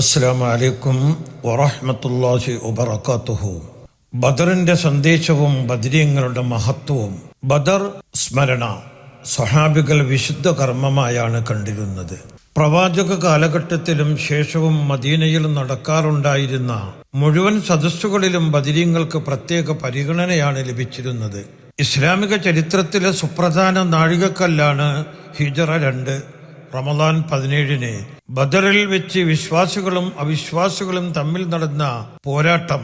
അസ്സാം വലൈക്കും വറഹമത്തല്ലാഹി വബർക്കാത്തുഹു ബദറിന്റെ സന്ദേശവും ബദരീങ്ങളുടെ മഹത്വവും. ബദർ സ്മരണ സഹാബികൾ വിശുദ്ധ കർമ്മമായാണ് കണ്ടിരുന്നത്. പ്രവാചക കാലഘട്ടത്തിലും ശേഷവും മദീനയിൽ നടക്കാറുണ്ടായിരുന്ന മുഴുവൻ സദസ്സുകളിലും ബദരീങ്ങൾക്ക് പ്രത്യേക പരിഗണനയാണ് ലഭിച്ചിരുന്നത്. ഇസ്ലാമിക ചരിത്രത്തിലെ സുപ്രധാന നാഴികക്കല്ലാണ് ഹിജറ രണ്ട്. റമദാൻ പതിനേഴിന് ബദറിൽ വെച്ച് വിശ്വാസികളും അവിശ്വാസികളും തമ്മിൽ നടന്ന പോരാട്ടം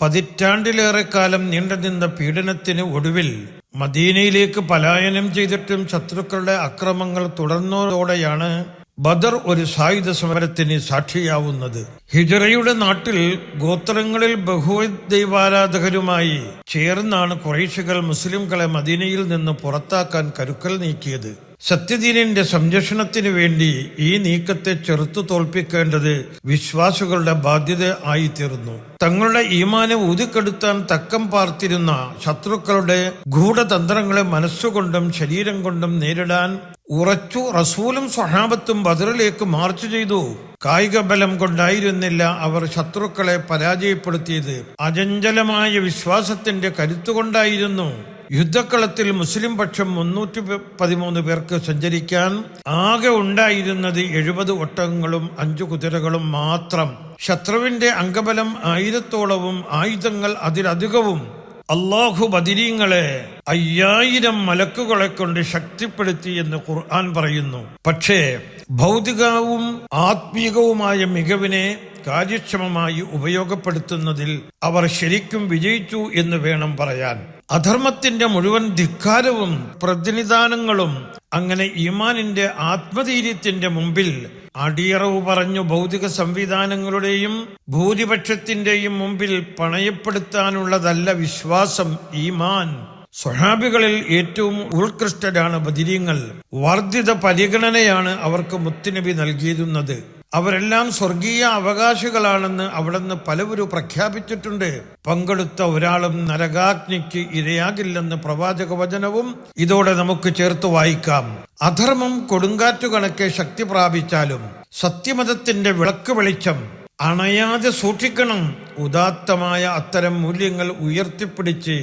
പതിറ്റാണ്ടിലേറെ കാലം നീണ്ടുനിന്ന പീഡനത്തിന് ഒടുവിൽ മദീനയിലേക്ക് പലായനം ചെയ്തിട്ടും ശത്രുക്കളുടെ അക്രമങ്ങൾ തുടർന്നതോടെയാണ് ബദർ ഒരു സായുധ സമരത്തിന് സാക്ഷിയാവുന്നത്. ഹിജറയുടെ നാട്ടിൽ ഗോത്രങ്ങളിൽ ബഹുദൈവാരാധകരുമായി ചേർന്നാണ് കുറേശികൾ മുസ്ലിംകളെ മദീനയിൽ നിന്ന് പുറത്താക്കാൻ കരുക്കൽ നീക്കിയത്. സത്യദീനിന്റെ സംരക്ഷണത്തിന് വേണ്ടി ഈ നീക്കത്തെ ചെറുത്തു തോൽപ്പിക്കേണ്ടത് വിശ്വാസികളുടെ ബാധ്യത ആയിത്തീർന്നു. തങ്ങളുടെ ഈമാനെ ഊതിക്കെടുത്താൻ തക്കം പാർത്തിരുന്ന ശത്രുക്കളുടെ ഗൂഢതന്ത്രങ്ങളെ മനസ്സുകൊണ്ടും ശരീരം കൊണ്ടും നേരിടാൻ ഉറച്ചു റസൂലും സ്വഹാബത്തും ബദറിലേക്ക് മാർച്ച് ചെയ്തു. കായിക ബലം കൊണ്ടായിരുന്നില്ല അവർ ശത്രുക്കളെ പരാജയപ്പെടുത്തിയത്. അചഞ്ചലമായ വിശ്വാസത്തിന്റെ കരുത്തുകൊണ്ടായിരുന്നു യുദ്ധക്കളത്തിൽ മുസ്ലിം പക്ഷം മുന്നൂറ്റി പതിമൂന്ന് പേർക്ക് സഞ്ചരിക്കാൻ ആകെ ഉണ്ടായിരുന്നത് എഴുപത് ഒട്ടകങ്ങളും അഞ്ചു കുതിരകളും മാത്രം. ശത്രുവിന്റെ അംഗബലം ആയിരത്തോളവും ആയുധങ്ങൾ അതിലധികവും. അള്ളാഹു ബദിരീങ്ങളെ അയ്യായിരം മലക്കുകളെ കൊണ്ട് ശക്തിപ്പെടുത്തി എന്ന് ഖുർആൻ പറയുന്നു. പക്ഷേ ഭൗതികവും ആത്മീകവുമായ മികവിനെ കാര്യക്ഷമമായി ഉപയോഗപ്പെടുത്തുന്നതിൽ അവർ ശരിക്കും വിജയിച്ചു എന്ന് വേണം പറയാൻ. അധർമ്മത്തിന്റെ മുഴുവൻ ധിക്കാരവും പ്രതിനിധാനങ്ങളും അങ്ങനെ ഈമാനിന്റെ ആത്മധൈര്യത്തിന്റെ മുമ്പിൽ അടിയറവ് പറഞ്ഞു ഭൗതിക സംവിധാനങ്ങളുടെയും ഭൂരിപക്ഷത്തിന്റെയും മുമ്പിൽ പണയപ്പെടുത്താനുള്ളതല്ല വിശ്വാസം ഈമാൻ. സ്വഹാബികളിൽ ഏറ്റവും ഉത്കൃഷ്ടരാണ് ബദിരീങ്ങൾ. വർദ്ധിത പരിഗണനയാണ് അവർക്ക് മുത്തുനബി നൽകിയിരുന്നത്. അവരെല്ലാം സ്വർഗീയ അവകാശികളാണെന്ന് അവിടുന്ന് പലവരും പ്രഖ്യാപിച്ചിട്ടുണ്ട്. പങ്കെടുത്ത ഒരാളും നരകാഗ്നിക്ക് ഇരയാകില്ലെന്ന് പ്രവാചക വചനവും ഇതോടെ നമുക്ക് ചേർത്ത് വായിക്കാം. അധർമ്മം കൊടുങ്കാറ്റു കണക്കെ ശക്തി പ്രാപിച്ചാലും സത്യമതത്തിന്റെ വിളക്ക് വെളിച്ചം അണയാതെ സൂക്ഷിക്കണം. ഉദാത്തമായ അത്തരം മൂല്യങ്ങൾ ഉയർത്തിപ്പിടിച്ച്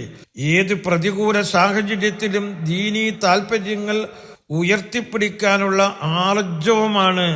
ഏത് പ്രതികൂല സാഹചര്യത്തിലും ദീനീ താൽപ്പര്യങ്ങൾ ഉയർത്തിപ്പിടിക്കാനുള്ള ആർജവമാണ്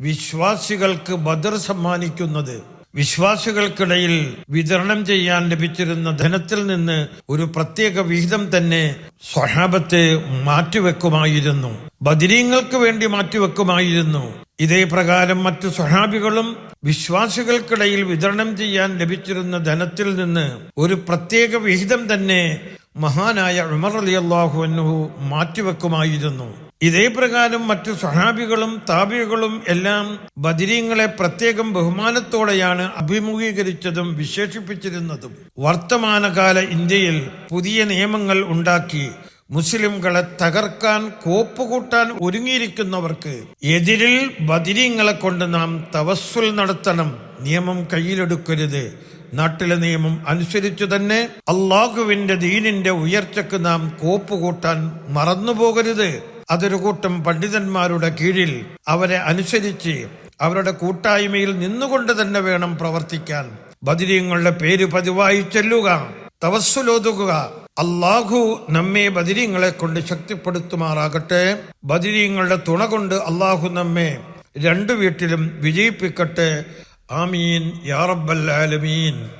വിശ്വാസികൾക്ക് ബദർ സമ്മാനിക്കുന്നത് വിശ്വാസികൾക്കിടയിൽ വിതരണം ചെയ്യാൻ ലഭിച്ചിരുന്ന ധനത്തിൽ നിന്ന് ഒരു പ്രത്യേക വിഹിതം തന്നെ സ്വഹാബത്തെ മാറ്റിവെക്കുമായിരുന്നു. ബദിരീങ്ങൾക്ക് വേണ്ടി മാറ്റിവെക്കുമായിരുന്നു. ഇതേ പ്രകാരം മറ്റു സ്വഹാബികളും വിശ്വാസികൾക്കിടയിൽ വിതരണം ചെയ്യാൻ ലഭിച്ചിരുന്ന ധനത്തിൽ നിന്ന് ഒരു പ്രത്യേക വിഹിതം തന്നെ മഹാനായ ഉമർ അലി അള്ളാഹു മാറ്റിവെക്കുമായിരുന്നു. ഇതേ പ്രകാരം മറ്റു സഹാബികളും താപികളും എല്ലാം ബദിരീങ്ങളെ പ്രത്യേകം ബഹുമാനത്തോടെയാണ് അഭിമുഖീകരിച്ചതും വിശേഷിപ്പിച്ചിരുന്നതും. വർത്തമാനകാല ഇന്ത്യയിൽ പുതിയ നിയമങ്ങൾ ഉണ്ടാക്കി മുസ്ലിംകളെ തകർക്കാൻ കോപ്പുകൂട്ടാൻ ഒരുങ്ങിയിരിക്കുന്നവർക്ക് എതിരിൽ ബദിരീങ്ങളെ കൊണ്ട് നാം തവസ്സുൽ നടത്തണം. നിയമം കയ്യിലെടുക്കരുത്. നാട്ടിലെ നിയമം അനുസരിച്ചു തന്നെ അള്ളാഹുവിന്റെ ദീനിന്റെ ഉയർച്ചക്ക് നാം കോപ്പുകൂട്ടാൻ മറന്നുപോകരുത്. അതൊരു കൂട്ടം പണ്ഡിതന്മാരുടെ കീഴിൽ അവരെ അനുസരിച്ച് അവരുടെ കൂട്ടായ്മയിൽ നിന്നുകൊണ്ട് തന്നെ വേണം പ്രവർത്തിക്കാൻ. ബദിരീങ്ങളുടെ പേര് പതിവായി ചെല്ലുക തവസ്സുലോതുക അള്ളാഹു നമ്മെ ബദിരീങ്ങളെ കൊണ്ട് ശക്തിപ്പെടുത്തുമാറാകട്ടെ. ബദിരീങ്ങളുടെ തുണ കൊണ്ട് അള്ളാഹു നമ്മെ രണ്ടു വീട്ടിലും വിജയിപ്പിക്കട്ടെ. ആമീൻ. യാ റബ്ബൽ ആലമീൻ.